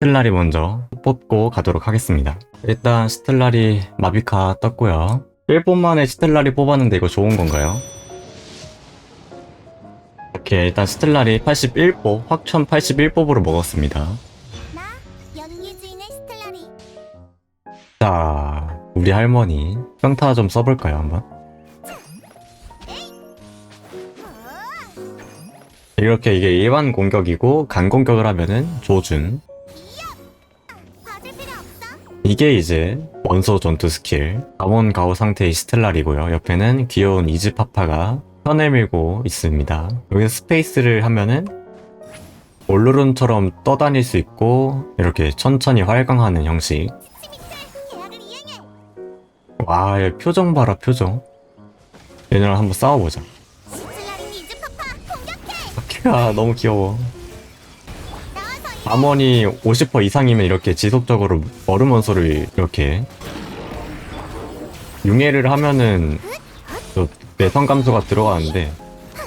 스텔라리 먼저 뽑고 가도록 하겠습니다. 일단 스텔라리 마비카 떴고요. 1분 만에 스텔라리 뽑았는데 이거 좋은 건가요? 오케이 일단 스텔라리 81보 확천 81뽑으로 먹었습니다. 자 우리 할머니 평타 좀 써볼까요 한번? 이렇게 이게 일반 공격이고 간 공격을 하면은 조준 이게 이제 원소 전투 스킬 감원 가오 상태의 스텔라리고요 옆에는 귀여운 이즈파파가 편을 밀고 있습니다 여기서 스페이스를 하면은 올루룬처럼 떠다닐 수 있고 이렇게 천천히 활강하는 형식 와, 얘 표정 봐라, 표정. 얘네랑 한번 싸워보자. 키가 너무 귀여워. 암원이 50% 이상이면 이렇게 지속적으로 얼음 원소를 이렇게 융해를 하면은 저 내성 감소가 들어가는데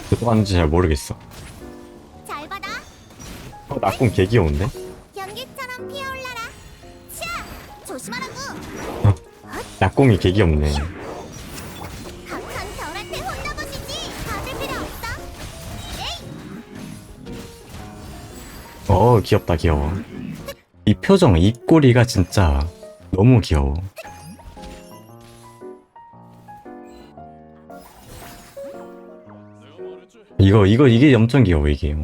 들어가는지 잘 모르겠어. 어, 낙공 개 귀여운데? 낙공이 개 귀엽네. 어, 귀엽다, 귀여워. 이 표정, 입꼬리가 진짜 너무 귀여워. 이거, 이거, 이게 엄청 귀여워, 이게.